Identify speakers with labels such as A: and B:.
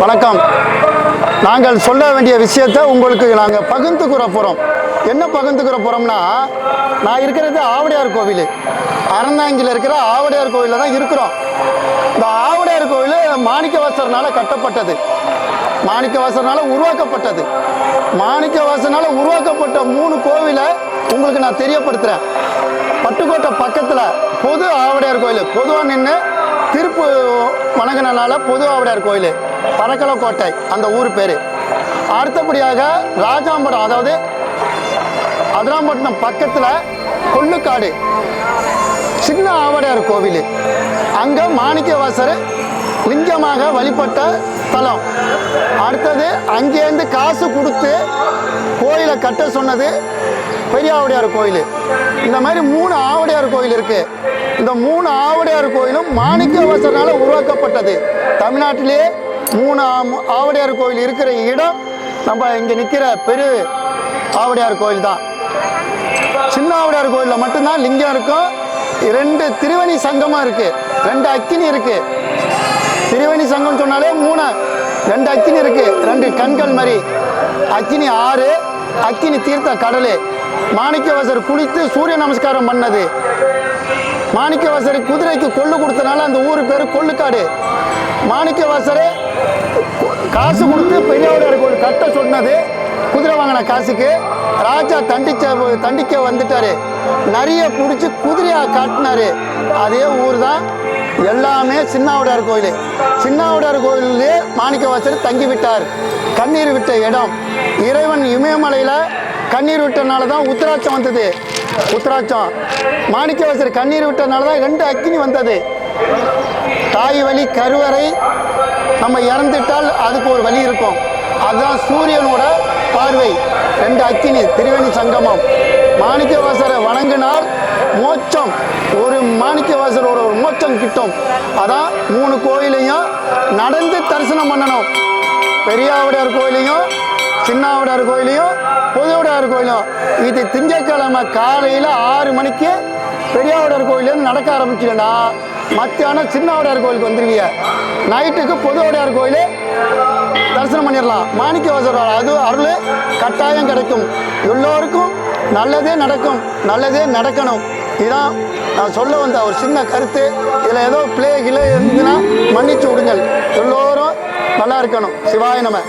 A: வணக்கம். நாங்கள் சொல்ல வேண்டிய விஷயத்தை உங்களுக்கு நாங்கள் பகிர்ந்துக்கிற போகிறோம் என்ன பகிர்ந்துக்கிற போகிறோம்னா நான் இருக்கிறது ஆவடையார் கோவில். அறந்தாங்கில் இருக்கிற ஆவடையார் கோவிலில் தான் இருக்கிறோம். இந்த ஆவடையார் கோவில் மாணிக்கவாசர்னால கட்டப்பட்டது. மாணிக்கவாசர்னால உருவாக்கப்பட்டது. மாணிக்கவாசனால உருவாக்கப்பட்ட மூணு கோவிலை உங்களுக்கு நான் தெரியப்படுத்துகிறேன் பட்டுக்கோட்டை பக்கத்தில் பொது ஆவடையார் கோயில் பொதுவாக நின்று திருப்பு வணங்கினால பொது ஆவடையார் கோயில் பறக்கலக்கோட்டை அந்த ஊர் பேர். அடுத்தபடியாக ராஜாம்படம் அதாவது அதிராம்பட்டினம் பக்கத்தில் கொள்ளுக்காடு சின்ன ஆவடையார் கோவில். அங்கே மாணிக்கவாசர் லிங்கமாக வழிபட்ட ஸ்தலம் அடுத்தது அங்கேருந்து காசு கொடுத்து கோயிலை கட்ட சொன்னது பெரிய ஆவடையார் கோயில். இந்த மாதிரி மூணு ஆவடையார் கோயில் இருக்குது இந்த மூணு ஆவடையார் கோயிலும் மாணிக்கவாசனால் உருவாக்கப்பட்டது. தமிழ்நாட்டிலேயே மூணாம் ஆவடியார் ஆவடையார் கோயில் இருக்கிற இடம் நம்ம இங்கே நிற்கிற பெரு ஆவடையார் கோயில் தான். சின்ன ஆவடியார் கோயிலில் மட்டும்தான் லிங்கம் இருக்கும். ரெண்டு திருவணி சங்கமாக இருக்கு. ரெண்டு அக்கினி இருக்கு. திருவணி சங்கம் சொன்னாலே மூணு. ரெண்டு அக்கினி இருக்கு. ரெண்டு கண்கள் மாதிரி. அக்கினி ஆறு அக்கினி தீர்த்த கடல். மாணிக்கவாசர் குளித்து சூரிய நமஸ்காரம் பண்ணது. மாணிக்கவாசர் குதிரைக்கு கொள்ளு கொடுத்தனால அந்த ஊர் பேர் கொள்ளுக்காடு. மாணிக்கவாசரே காசு கொடுத்து பெரியாவுடையார் கோயில் கட்ட சொன்னது. குதிரை வாங்கின காசுக்கு. ராஜா தண்டிச்ச தண்டிக்க வந்துட்டாரு. நிறைய பிடிச்சி குதிரையா காட்டினாரு. அதே ஊர் தான் எல்லாமே சின்னாவுடையார் கோயில். சின்னாவுடையார் கோயிலே மாணிக்கவாசர் தங்கி விட்டார் கண்ணீர் விட்ட இடம். இறைவன் இமயமலையில் கண்ணீர் விட்டனால தான் உத்தராட்சம் வந்தது. உத்தராட்சம். மாணிக்கவாசர் கண்ணீர் விட்டனால தான் ரெண்டு அக்கினி வந்தது. தாய் வழி கருவறை நம்ம இறந்துட்டால் அதுக்கு ஒரு வழி இருக்கும். அதுதான் சூரியனோட பார்வை. ரெண்டு அக்கினி திருவேணி சங்கமம். மாணிக்கவாசரை வணங்கினால் மோட்சம். ஒரு மாணிக்கவாசரோட ஒரு மோட்சம் கிட்டும். அதான் மூணு கோயிலையும் நடந்து தரிசனம் பண்ணணும். பெரியாவுடையார் கோயிலையும் சின்னாவுடையார் கோயிலையும் புதுவுடையார் கோயிலும். இது திங்கட்கிழமை காலையில் ஆறு மணிக்கு பெரியாவுடையார் கோயிலேருந்து நடக்க ஆரம்பிச்சிங்கன்னா மத்தியானம் சின்ன உடையார் கோயிலுக்கு வந்துருவீங்க நைட்டுக்கு பொதுவுடையார் கோயில். தரிசனம் பண்ணிடலாம். மாணிக்க மாணிக்கவாசர் அது அருள் கட்டாயம் கிடைக்கும். எல்லோருக்கும் நல்லதே நடக்கும். நல்லதே நடக்கணும். இதுதான் நான் சொல்ல வந்த ஒரு சின்ன கருத்து. இதில் ஏதோ பிளே கிளே இருந்துன்னா மன்னிச்சு விடுங்கள். எல்லோரும் நல்லா இருக்கணும். சிவாய நம்ம